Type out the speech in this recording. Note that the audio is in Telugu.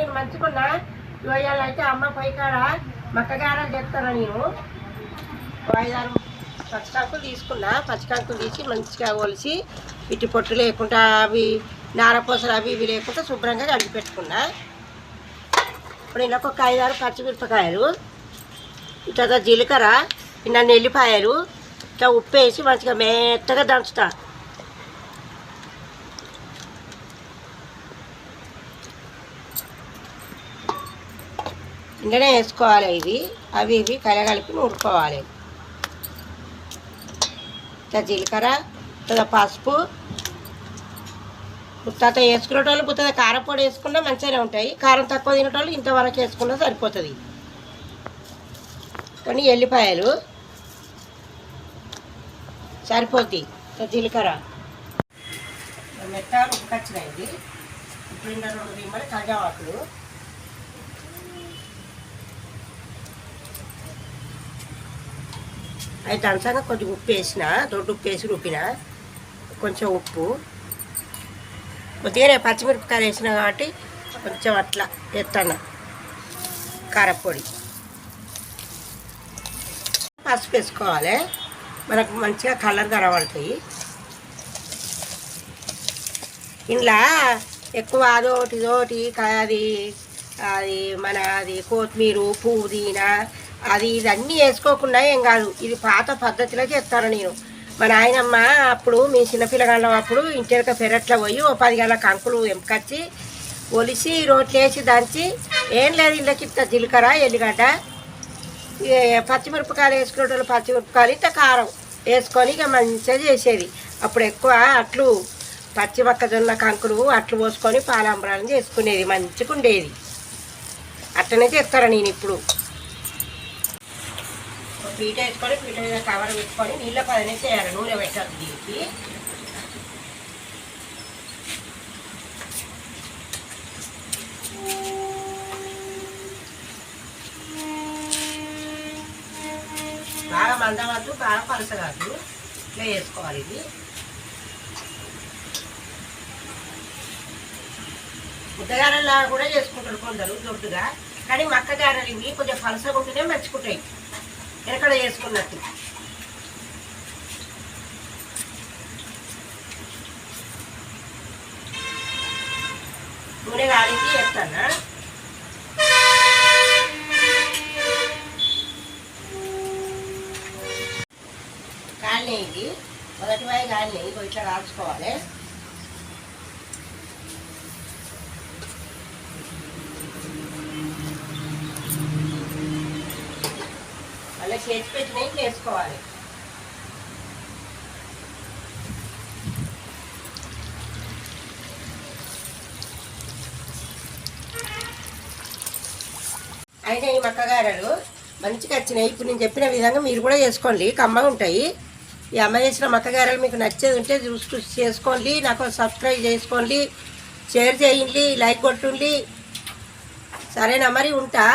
నేను మంచుకున్నా ఇవాళ అయితే అమ్మ పైకాడ కాడ మక్కగారలు చెప్తాను నేను ఐదారు పచ్చికాకులు తీసుకున్నా. పచ్చికాకులు తీసి మంచిగా ఒలిసి ఇటు పొట్టు లేకుండా అవి నారపూసలు అవి ఇవి లేకుండా శుభ్రంగా కలిపి పెట్టుకున్నా. ఇప్పుడు ఇలా ఒక ఐదారు పచ్చిమిరపకాయలు ఇట్లా జీలకర్ర ఇన్న ఎల్లిపాయలు ఇట్లా ఉప్పు వేసి మంచిగా మెత్తగా దంచుతా. ఇంకనే వేసుకోవాలి ఇవి అవి ఇవి కలగలిపి నూరుకోవాలి ఇట్లా జీలకర్ర ఇట్లా పసుపు. బుత్తాత వేసుకునేటోళ్ళు బుత్తాత కారపొడి వేసుకున్నా మంచిగానే ఉంటాయి. కారం తక్కువ తినేటోళ్ళు ఇంతవరకు వేసుకున్నా సరిపోతుంది. కొన్ని ఎల్లిపాయలు. సరిపోద్ది. జీలకర్ర. మెత్త ఉప్పుకొచ్చినాయి ఇప్పుడు ఇంత రెండు దిమ్మలు కజావాకులు అయితే అంతగా కొంచెం ఉప్పు వేసిన దొడ్డు ఉప్పు వేసి రుబ్బిన. కొంచెం ఉప్పు. కొద్దిగా పచ్చిమిరపకాయలు వేసిన కాబట్టి కొంచెం అట్లా ఎత్తన్న. కారపొడి. పసుపు వేసుకోవాలి. మనకు మంచిగా కలర్ కనబడతాయి. ఇంట్లో ఎక్కువ అదోటి ఇదోటి అది అది మన అది కొత్తిమీర పుదీనా అది ఇది వేసుకోకుండా ఏం కాదు. ఇది పాత పద్ధతిలో చేస్తాను నేను. మా నాయనమ్మ అప్పుడు మీ చిన్నపిల్లగాళ్ళం అప్పుడు ఇంటిక పెరట్లో పోయి ఓ పది గంటల కంకులు ఎంపకొచ్చి ఒలిసి రోట్లు వేసి దంచి ఏం లేదు ఇళ్ళకి ఇంత జీలకర్ర ఎల్లిగడ్డ ఇక పచ్చిమిరపకాయలు వేసుకునేటోళ్ళు పచ్చిమిరపకాయలు ఇంత కారం వేసుకొని ఇక మంచిగా చేసేది. అప్పుడు ఎక్కువ అట్లు పచ్చి మొక్కజొన్న కంకులు అట్లు పోసుకొని పాలాంబరాలను చేసుకునేది. మంచిగా ఉండేది. అట్లనే చేస్తారా నేను ఇప్పుడు. పీట వేసుకొని పీట మీద కవర్ పెట్టుకొని నీళ్ళ పదనే చేయాలి నూనె పెట్టాలి దీనికి. బాగా మందవద్దు బాగా పలసగద్దు ఇట్లా వేసుకోవాలి ఇది. ముద్దగారలా కూడా చేసుకుంటారు కొందరు దొడ్డుగా. కానీ మక్కగారలు ఇవి కొంచెం పలసగా ఉంటేనే మంచుకుంటాయి ఎక్కడ చేసుకున్నట్టు నూనె కాలించి వేస్తానా? కాలినాయి ఇది మొదటి వాయి కాలినాయి ఇగో ఇట్లా కాల్చుకోవాలి మళ్ళీ చేతి పెట్టినవి వేసుకోవాలి అయితే ఈ మక్కగారలు మంచిగా వచ్చినాయి. ఇప్పుడు నేను చెప్పిన విధంగా మీరు కూడా చేసుకోండి. కమ్మగా ఉంటాయి. ఈ అమ్మ చేసిన మక్కగారలు మీకు నచ్చేది ఉంటే చూసి చూసి చేసుకోండి. నాకు సబ్స్క్రైబ్ చేసుకోండి. షేర్ చేయండి. లైక్ కొట్టుండి. సరేనా మరి ఉంటా?